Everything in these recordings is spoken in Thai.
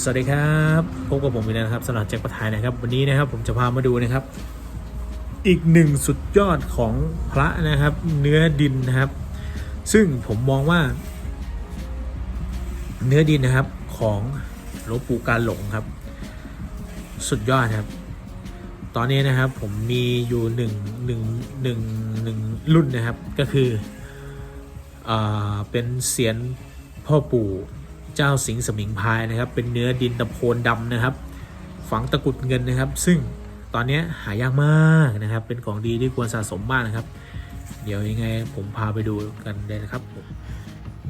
สวัสดีครับพบกับผมอีกแล้วนะครับสำหรับแจ็คประทายนะครับ วันนี้นะครับผมจะพามาดูนะครับ อีกหนึ่งสุดยอดของพระนะครับ เนื้อดินนะครับ ซึ่งผมมองว่า เนื้อดินนะครับของหลวงปู่การหลงครับ สุดยอดครับ ตอนนี้นะครับผมมีอยู่หนึ่งหนึ่งหนึ่งหนึ่งรุ่นนะครับก็คืออเป็นเสียนพ่อปู่ เจ้าสิงสมิงพายนะครับ เป็นเนื้อดินตะโพนดำนะครับ ฝังตะกุดเงินนะครับ ซึ่งตอนนี้หายากมากนะครับ เป็นของดีที่ควรสะสมมากนะครับ เดี๋ยวยังไงผมพาไปดูกันเลยนะครับ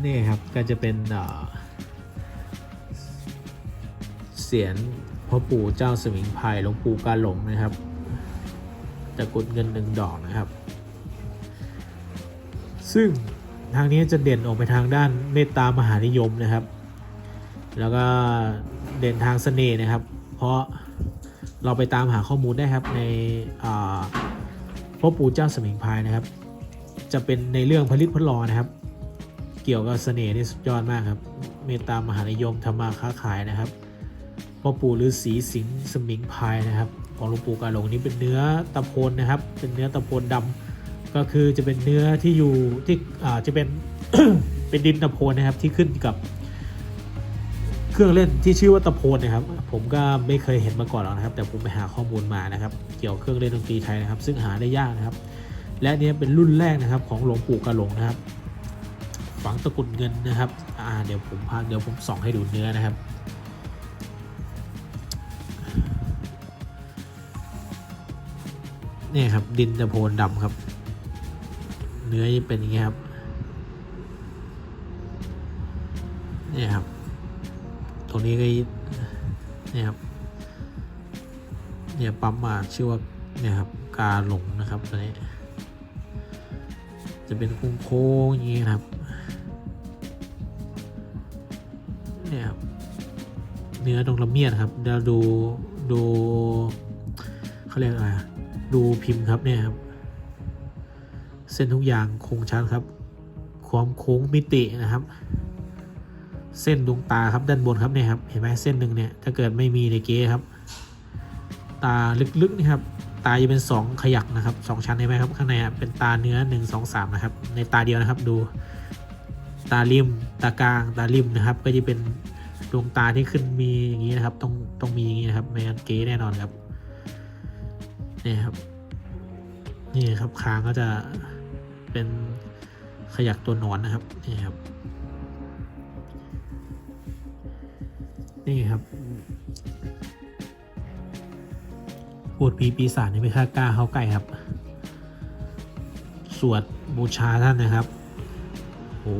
นี่ครับก็จะเป็นเสียนพ่อปู่เจ้าสมิงพายหลวงปู่กาหลงนะครับตะกุดเงินหนึ่งดอกนะครับ ซึ่งทางนี้จะเด่นออกไปทางด้านเมตตามหานิยมนะครับ แล้วก็เด่นทางเสน่ห์นะครับ เพราะเราไปตามหาข้อมูลได้ครับในพ่อปู่เจ้าสมิงพายนะครับ จะเป็นในเรื่องผลิตพลอนะครับ เกี่ยวกับเสน่ห์นี่สุดยอดมากครับ เมตตามหานิยมทำมาค้าขายนะครับพ่อปู่ฤาษีสิงห์สมิงพายนะครับ ของหลวงปู่กาหลงนี้เป็นเนื้อตะโพนนะครับ เป็นเนื้อตะโพนดำก็คือจะเป็นเนื้อที่อยู่ที่จะเป็นเป็นดินตะโพนนะครับที่ขึ้นกับ เครื่องเล่นที่ชื่อว่าตะโพนนะครับ ผมก็ไม่เคยเห็นมาก่อนหรอกนะครับ แต่ผมไปหาข้อมูลมานะครับ เกี่ยวกับเครื่องเล่นดนตรีไทยนะครับ ซึ่งหาได้ยากนะครับ และนี้เป็นรุ่นแรกนะครับ ของหลวงปู่กระหลงนะครับ ฝังตะกุดเงินนะครับ อ่า เดี๋ยวผมพาเดี๋ยวผมส่องให้ดูเนื้อนะครับนี่ครับดินตะโพนดำครับ เนื้อจะเป็นอย่างเงี้ครับนี่ครับ ตรงนี้ก็เนี่ยครับเนี่ยปั๊มมาชื่อว่าเนี่ยครับกาหลงนะครับตัวนี้ จะเป็นโค้งๆอย่างนี้นครับเนี่ยครับเนื้อตรงละเมียดครับเดี๋ยวดูดูเขาเรียกอะไรดูพิมพ์ครับเนี่ยครับเส้นทุกอย่างคงชัดครับ ความโค้งมิตินะครับ เส้นดวงตาครับด้านบนครับเนี่ยครับเห็นไหมเส้นหนึ่งเนี่ยถ้าเกิดไม่มีในเก๊ครับ ตาลึกๆนี่ครับตาจะเป็นสองขยักนะครับสองชั้นเห็นไหมครับข้างในอะเป็นตาเนื้อหนึ่งสองสามนะครับ ในตาเดียวนะครับดู ตาริม ตากลาง ตาริมนะครับ ก็จะเป็นดวงตาที่ขึ้นมีอย่างนี้นะครับต้องต้องมีอย่างนี้นะครับไม่งั้นเก๊แน่นอนครับนี่ครับนี่ครับคางก็จะเป็นขยักตัวหนอนนะครับนี่ครับ นี่ครับพูดผีปีศาจนี่ไม่ค่ากล้าเข้าใกล้ครับ สวดบูชาท่านนะครับโอ้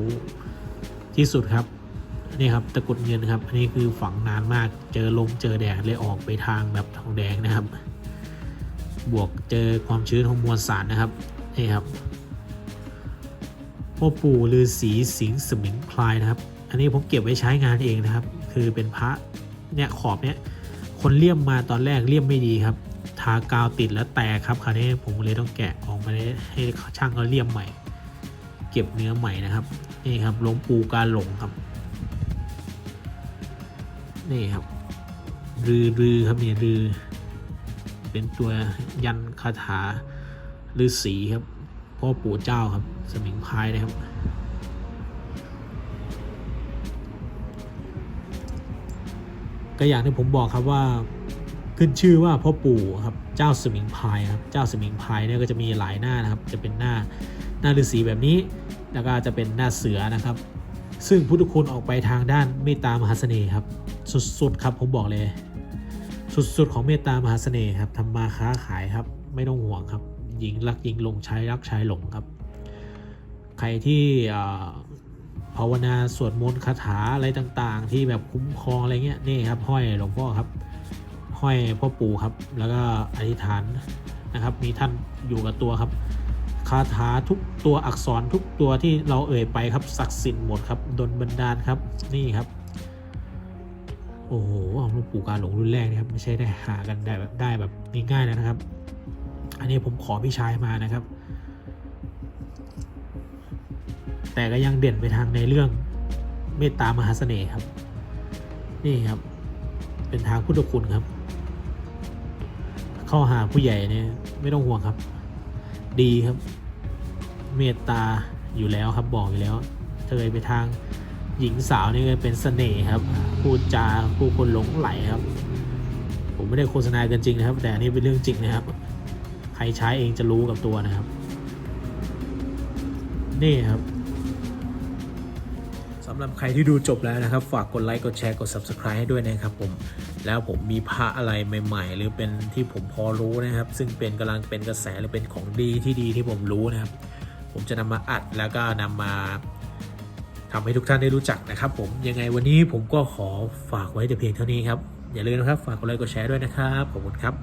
ที่สุดครับนี่ครับตะกรุดเงินครับ อันนี้คือฝังนานมากเจอลมเจอแดดเลยออกไปทางแบบทองแดงนะครับ บวกเจอความชื้นของมวลสารนะครับนี่ครับพ่อปู่ฤาษีสิงสมิงพลายนะครับ อันนี้ผมเก็บไว้ใช้งานเองนะครับ คือเป็นพระเนี่ยขอบเนี่ยคนเลี่ยมมาตอนแรกเลี่ยมไม่ดีครับ ทากาวติดแล้วแตกครับคราวนี้ผมเลยต้องแกะออกมาให้ช่างเขาเลี่ยมใหม่ เก็บเนื้อใหม่นะครับนี่ครับหลวงปู่กาหลงครับ นี่ครับรือรือครับเนี่ยรือ เป็นตัวยันคาถาฤาษีครับพ่อปู่เจ้าครับสมิงพายนะครับ ก็อย่างที่ผมบอกครับว่าขึ้นชื่อว่าพ่อปู่ครับเจ้าสมิงพายครับเจ้าสมิงพายเนี่ยก็จะมีหลายหน้านะครับ จะเป็นหน้าหน้าฤาษีแบบนี้ แล้วก็จะเป็นหน้าเสือนะครับ ซึ่งพุทธคุณออกไปทางด้านเมตตามหาเสน่ห์ครับ สุดๆครับผมบอกเลย สุดๆของเมตตามหาเสน่ห์ครับทำมาค้าขายครับ ไม่ต้องห่วงครับหญิงรักหญิงหลงชายรักชายหลงครับ ใครที่ ภาวนาสวดมนต์คาถาอะไรต่างๆ ที่แบบคุ้มครองอะไรเงี้ยนี่ครับห้อยหลวงพ่อครับ ห้อยพ่อปู่ครับ แล้วก็อธิษฐานนะครับ มีท่านอยู่กับตัวครับคาถาทุกตัวอักษรทุกตัวที่เราเอ่ยไปครับศักดิ์สิทธิ์หมดครับดลบันดาลครับนี่ครับ โอ้โหหลวงปู่กาหลงรุ่นแรกนะครับ ไม่ใช่ได้หากันได้แบบได้แบบง่ายๆแล้วนะครับ อันนี้ผมขอพี่ชายมานะครับ แต่ก็ยังเด่นไปทางในเรื่องเมตตามหาเสน่ห์ครับ นี่ครับ เป็นทางพุทธคุณครับ เข้าหาผู้ใหญ่เนี่ยไม่ต้องห่วงครับ ดีครับ เมตตาอยู่แล้วครับบอกอยู่แล้วเธอไปทางหญิงสาวนี่ก็เป็นเสน่ห์ครับพูดจาผู้คนหลงไหลครับ ผมไม่ได้โฆษณากันจริงนะครับ แต่อันนี้เป็นเรื่องจริงนะครับ ใครใช้เองจะรู้กับตัวนะครับ นี่ครับำหรับใครที่ดูจบแล้วนะครับ ฝากกดไลค์กดแชร์กด subscribe ให้ด้วยนะครับผมแล้วผมมีพระอะไรใหม่ ๆ หรือเป็นที่ผมพอรู้นะครับ ซึ่งเป็นกำลังเป็นกระแสหรือเป็นของดีที่ดีที่ผมรู้นะครับ ผมจะนำมาอัดแล้วก็นำมาทำให้ทุกท่านได้รู้จักนะครับ ผมยังไงวันนี้ผมก็ขอฝากไว้แต่เพียงเท่านี้ครับอย่าลืมนะครับ ฝากกดไลค์กดแชร์ด้วยนะครับขอบคุณครับ